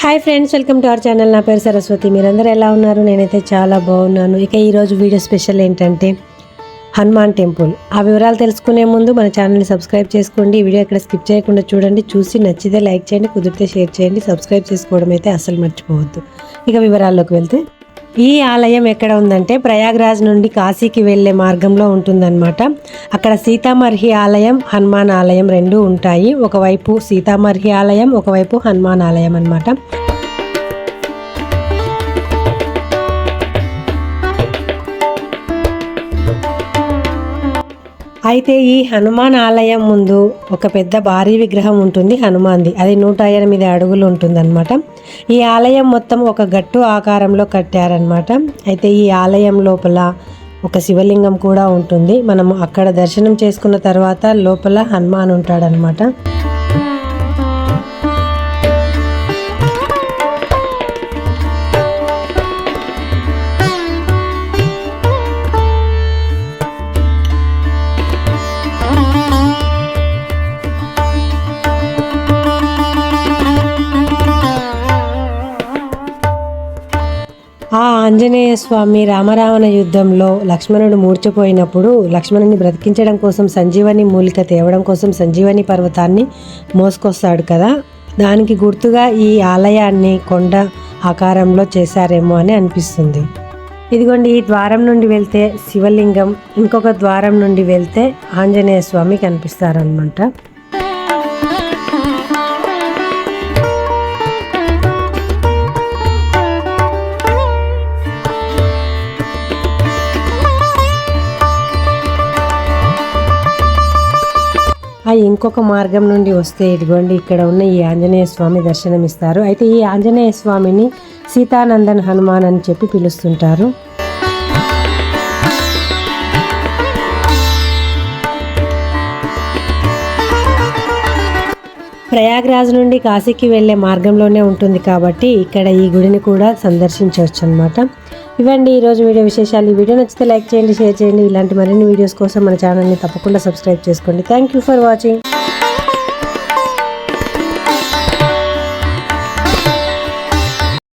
Hi friends welcome to our channel. నా పేరు సరస్వతి. మీరందరూ ఎలా ఉన్నారు? నేనైతే చాలా బాగున్నాను. ఇక ఈరోజు వీడియో స్పెషల్ ఏంటంటే హనుమాన్ టెంపుల్. ఆ వివరాలు తెలుసుకునే ముందు మన ఛానల్ని సబ్స్క్రైబ్ చేసుకోండి. ఈ వీడియో ఇక్కడ స్కిప్ చేయకుండా చూడండి. చూసి నచ్చితే లైక్ చేయండి కుదిరితే షేర్ చేయండి. సబ్స్క్రైబ్ చేసుకోవడం అయితే అసలు మర్చిపోవద్దు. ఇక వివరాల్లోకి వెళ్తే ఈ ఆలయం ఎక్కడ ఉందంటే ప్రయాగ్రాజ్ నుండి కాశీకి వెళ్ళే మార్గంలో ఉంటుందన్నమాట. అక్కడ సీతామర్హి ఆలయం హనుమాన్ ఆలయం రెండు ఉంటాయి. ఒకవైపు సీతామర్హి ఆలయం ఒకవైపు హనుమాన్ ఆలయం అన్నమాట. అయితే ఈ హనుమాన్ ఆలయం ముందు ఒక పెద్ద భారీ విగ్రహం ఉంటుంది హనుమాన్ది. అది నూట ఎనిమిది అడుగులు ఉంటుందన్నమాట. ఈ ఆలయం మొత్తం ఒక గట్టు ఆకారంలో కట్టారనమాట అయితే ఈ ఆలయం లోపల ఒక శివలింగం కూడా ఉంటుంది. మనం అక్కడ దర్శనం చేసుకున్న తర్వాత లోపల హనుమాన్ ఉంటాడనమాట ఆ ఆంజనేయ స్వామి రామరావణ యుద్ధంలో లక్ష్మణుడు మూర్చిపోయినప్పుడు లక్ష్మణుని బ్రతికించడం కోసం సంజీవని మూలిక తేవడం కోసం సంజీవని పర్వతాన్ని మోసుకొస్తాడు కదా. దానికి గుర్తుగా ఈ ఆలయాన్ని కొండ ఆకారంలో చేశారేమో అని అనిపిస్తుంది. ఇదిగోండి ఈ ద్వారం నుండి వెళ్తే శివలింగం ఇంకొక ద్వారం నుండి వెళ్తే ఆంజనేయ స్వామి కనిపిస్తారనమాట ఆ ఇంకొక మార్గం నుండి వస్తే ఇదిగోండి ఇక్కడ ఉన్న ఈ ఆంజనేయ స్వామి దర్శనం ఇస్తారు అయితే ఈ ఆంజనేయ స్వామిని సీతానందన్ హనుమాన్ అని చెప్పి పిలుస్తుంటారు. ప్రయాగ్రాజ్ నుండి కాశీకి వెళ్ళే మార్గంలోనే ఉంటుంది కాబట్టి ఇక్కడ ఈ గుడిని కూడా సందర్శించవచ్చు అనమాట ఇవండి ఈరోజు వీడియో విశేషాలు. ఈ వీడియో నచ్చితే లైక్ చేయండి షేర్ చేయండి. ఇలాంటి మరిన్ని వీడియోస్ కోసం మన ఛానల్ని తప్పకుండా సబ్స్క్రైబ్ చేసుకోండి. Thank you for watching